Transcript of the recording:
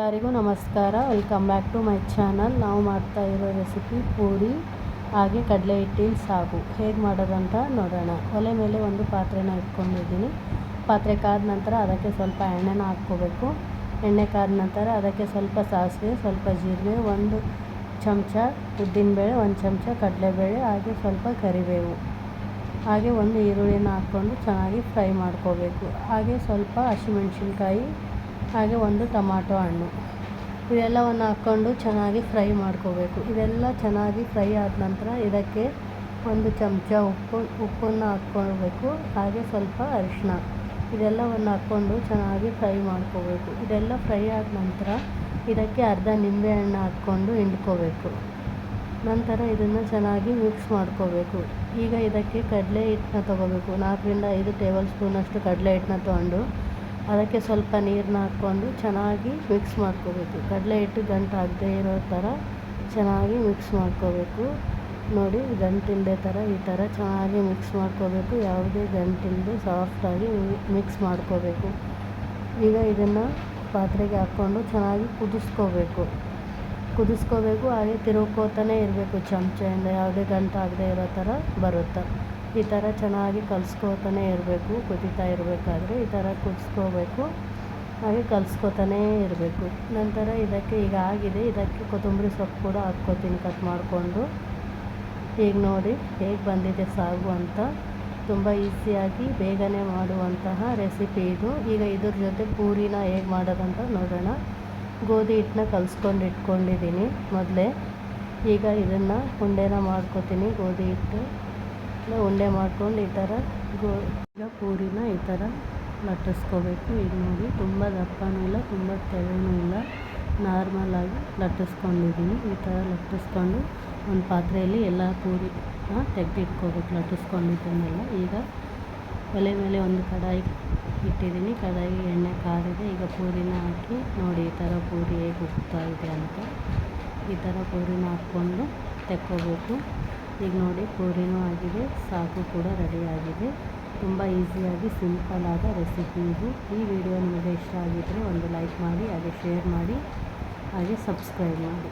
ಎಲ್ಲರಿಗೂ ನಮಸ್ಕಾರ. Welcome back to my channel ನಾವು ಮಾಡ್ತಾ ಇರೋ ರೆಸಿಪಿ ಪೂರಿ, ಹಾಗೆ ಕಡಲೆ ಹಿಟ್ಟಿನ ಸಾಗು. ಹೇಗೆ ಮಾಡೋದಂತ ನೋಡೋಣ. ಒಲೆ ಮೇಲೆ ಒಂದು ಪಾತ್ರೆನ ಇಟ್ಕೊಂಡಿದ್ದೀನಿ. ಪಾತ್ರೆ ಕಾದ ನಂತರ ಅದಕ್ಕೆ ಸ್ವಲ್ಪ ಎಣ್ಣೆನ ಹಾಕ್ಕೋಬೇಕು. ಎಣ್ಣೆ ಕಾದ ನಂತರ ಅದಕ್ಕೆ ಸ್ವಲ್ಪ ಸಾಸಿವೆ, ಸ್ವಲ್ಪ ಜೀರಿಗೆ, ಒಂದು ಚಮಚ ಉದ್ದಿನಬೇಳೆ, ಒಂದು ಚಮಚ ಕಡಲೆಬೇಳೆ, ಹಾಗೆ ಸ್ವಲ್ಪ ಕರಿಬೇವು. ಹಾಗೆ ಒಂದು ಈರುಳ್ಳಿನ ಹಾಕ್ಕೊಂಡು ಚೆನ್ನಾಗಿ ಫ್ರೈ ಮಾಡ್ಕೋಬೇಕು. ಹಾಗೆ ಸ್ವಲ್ಪ ಹಸಿಮೆಣ್ಸಿನ್ಕಾಯಿ ಹಾಗೆ ಒಂದು ಟೊಮಾಟೊ ಹಣ್ಣು. ಇದೆಲ್ಲವನ್ನು ಹಾಕ್ಕೊಂಡು ಚೆನ್ನಾಗಿ ಫ್ರೈ ಮಾಡ್ಕೋಬೇಕು. ಇದೆಲ್ಲ ಚೆನ್ನಾಗಿ ಫ್ರೈ ಆದ ನಂತರ ಇದಕ್ಕೆ ಒಂದು ಚಮಚ ಉಪ್ಪು, ಉಪ್ಪನ್ನು ಹಾಕ್ಕೊಳ್ಬೇಕು. ಹಾಗೆ ಸ್ವಲ್ಪ ಅರಿಶಿನ ಇದೆಲ್ಲವನ್ನು ಹಾಕ್ಕೊಂಡು ಚೆನ್ನಾಗಿ ಫ್ರೈ ಮಾಡ್ಕೋಬೇಕು. ಇದೆಲ್ಲ ಫ್ರೈ ಆದ ನಂತರ ಇದಕ್ಕೆ ಅರ್ಧ ನಿಂಬೆಹಣ್ಣು ಹಾಕ್ಕೊಂಡು ಹಿಂಡ್ಕೋಬೇಕು. ನಂತರ ಇದನ್ನು ಚೆನ್ನಾಗಿ ಮಿಕ್ಸ್ ಮಾಡ್ಕೋಬೇಕು. ಈಗ ಇದಕ್ಕೆ ಕಡಲೆ ಹಿಟ್ಟನ್ನ ತೊಗೋಬೇಕು. ನಾಲ್ಕರಿಂದ ಐದು ಟೇಬಲ್ ಸ್ಪೂನಷ್ಟು ಕಡಲೆ ಹಿಟ್ಟನ್ನ ತೊಗೊಂಡು ಅದಕ್ಕೆ ಸ್ವಲ್ಪ ನೀರನ್ನ ಹಾಕ್ಕೊಂಡು ಚೆನ್ನಾಗಿ ಮಿಕ್ಸ್ ಮಾಡ್ಕೋಬೇಕು. ಕಡಲೆ ಹಿಟ್ಟು ಗಂಟು ಆಗದೆ ಇರೋ ಥರ ಚೆನ್ನಾಗಿ ಮಿಕ್ಸ್ ಮಾಡ್ಕೋಬೇಕು. ನೋಡಿ ಗಂಟಿಲ್ಲದೆ ಥರ ಈ ಥರ ಚೆನ್ನಾಗಿ ಮಿಕ್ಸ್ ಮಾಡ್ಕೋಬೇಕು. ಯಾವುದೇ ಗಂಟಿಲ್ಲದೆ ಸಾಫ್ಟಾಗಿ ಮಿಕ್ಸ್ ಮಾಡ್ಕೋಬೇಕು. ಈಗ ಇದನ್ನು ಪಾತ್ರೆಗೆ ಹಾಕ್ಕೊಂಡು ಚೆನ್ನಾಗಿ ಕುದಿಸ್ಕೋಬೇಕು. ಕುದಿಸ್ಕೋಬೇಕು, ಹಾಗೆ ತಿರುಗ್ಕೋತಾನೆ ಇರಬೇಕು. ಚಮಚೆಯಿಂದ ಯಾವುದೇ ಗಂಟಾಗದೆ ಇರೋ ಥರ ಬರುತ್ತೆ. ಈ ಥರ ಚೆನ್ನಾಗಿ ಕಲಿಸ್ಕೋತಾನೆ ಇರಬೇಕು, ಕುದೀತಾ ಇರಬೇಕಾದ್ರೆ ಈ ಥರ ಕುದಿಸ್ಕೋಬೇಕು, ಹಾಗೆ ಕಲಿಸ್ಕೋತಾನೇ ಇರಬೇಕು. ನಂತರ ಇದಕ್ಕೆ ಈಗ ಆಗಿದೆ, ಇದಕ್ಕೆ ಕೊತ್ತಂಬರಿ ಸೊಪ್ಪು ಕೂಡ ಹಾಕ್ಕೋತೀನಿ ಕಟ್ ಮಾಡಿಕೊಂಡು. ಈಗ ನೋಡಿ ಹೇಗೆ ಬಂದಿದೆ ಸಾಗು ಅಂತ. ತುಂಬ ಈಸಿಯಾಗಿ ಬೇಗನೆ ಮಾಡುವಂತಹ ರೆಸಿಪಿ ಇದು. ಈಗ ಇದ್ರ ಜೊತೆ ಪೂರಿನ ಹೇಗೆ ಮಾಡೋದಂತ ನೋಡೋಣ. ಗೋಧಿ ಹಿಟ್ಟನ್ನ ಕಲಿಸ್ಕೊಂಡು ಇಟ್ಕೊಂಡಿದ್ದೀನಿ ಮೊದಲೇ. ಈಗ ಇದನ್ನು ಉಂಡೆನ ಮಾಡ್ಕೋತೀನಿ ಗೋಧಿ ಹಿಟ್ಟು. ಉಂಡೆ ಮಾಡ್ಕೊಂಡು ಈ ಥರ ಗೋ ಈಗ ಪೂರಿನ ಈ ಥರ ಲಟ್ಟಿಸ್ಕೋಬೇಕು. ಈಗ ನೋಡಿ ತುಂಬ ದಪ್ಪನೂ ಇಲ್ಲ, ತುಂಬ ತೆಳ್ಳನೂ ಇಲ್ಲ. ನಾರ್ಮಲಾಗಿ ಲಟ್ಟಿಸ್ಕೊಂಡಿದ್ದೀನಿ. ಈ ಥರ ಲಟ್ಟಿಸ್ಕೊಂಡು ಒಂದು ಪಾತ್ರೆಯಲ್ಲಿ ಎಲ್ಲ ಪೂರಿ ತೆಗೆದಿಟ್ಕೋಬೇಕು, ಲಟ್ಟಿಸ್ಕೊಂಡಿದ್ದನ್ನೆಲ್ಲ. ಈಗ ಒಲೆ ಮೇಲೆ ಒಂದು ಕಡಾಯಿ ಇಟ್ಟಿದ್ದೀನಿ. ಕಡಾಯಿ ಎಣ್ಣೆ ಕಾದಿದೆ ಈಗ ಪೂರಿನ ಹಾಕಿ ನೋಡಿ ಈ ಥರ ಪೂರಿ ಹೇಗೆ ಉಗ್ತಾ ಇದೆ ಅಂತ. ಈ ಥರ ಪೂರಿನ ಹಾಕ್ಕೊಂಡು ತೆಕ್ಕೋಬೇಕು. ಈಗ ನೋಡಿ ಪೂರಿನೂ ಆಗಿದೆ ಸಾಕು ಕೂಡ ರೆಡಿಯಾಗಿದೆ ತುಂಬ ಈಸಿಯಾಗಿ ಸಿಂಪಲ್ಲಾದ ರೆಸಿಪಿ ಇದು. ಈ ವಿಡಿಯೋ ನಿಮಗೆ ಇಷ್ಟ ಆಗಿದ್ದರೆ ಒಂದು ಲೈಕ್ ಮಾಡಿ, ಹಾಗೆ ಶೇರ್ ಮಾಡಿ, ಹಾಗೆ ಸಬ್ಸ್ಕ್ರೈಬ್ ಮಾಡಿ.